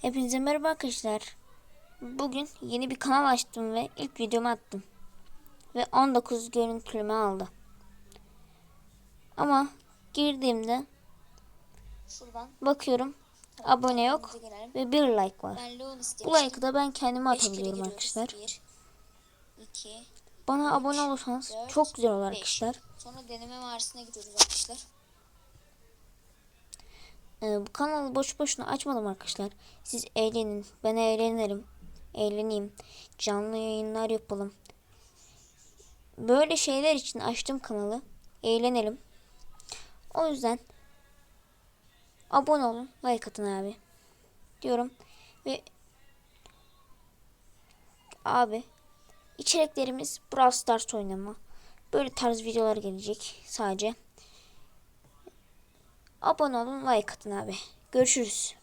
Hepinize merhaba arkadaşlar. Bugün yeni bir kanal açtım ve ilk videomu attım. Ve 19 görüntüleme aldı. Ama girdiğimde Şuradan bakıyorum abone yok ve bir like var. Bu like'ı da ben kendime atabiliyorum arkadaşlar. Bir, iki, Bana abone olursanız dört, çok güzel olur arkadaşlar. Sonra deneme mağarasına gidiyoruz arkadaşlar. Ee, bu kanalı boş boşuna açmadım arkadaşlar. Siz eğlenin. Ben eğlenirim. Eğleneyim. Canlı yayınlar yapalım. Böyle şeyler için açtım kanalı. Eğlenelim. O yüzden abone olun. Like atın abi. Diyorum. Ve abi içeriklerimiz Brawl Stars oynama. Böyle tarz videolar gelecek sadece. Abone olun, like atın abi. Görüşürüz.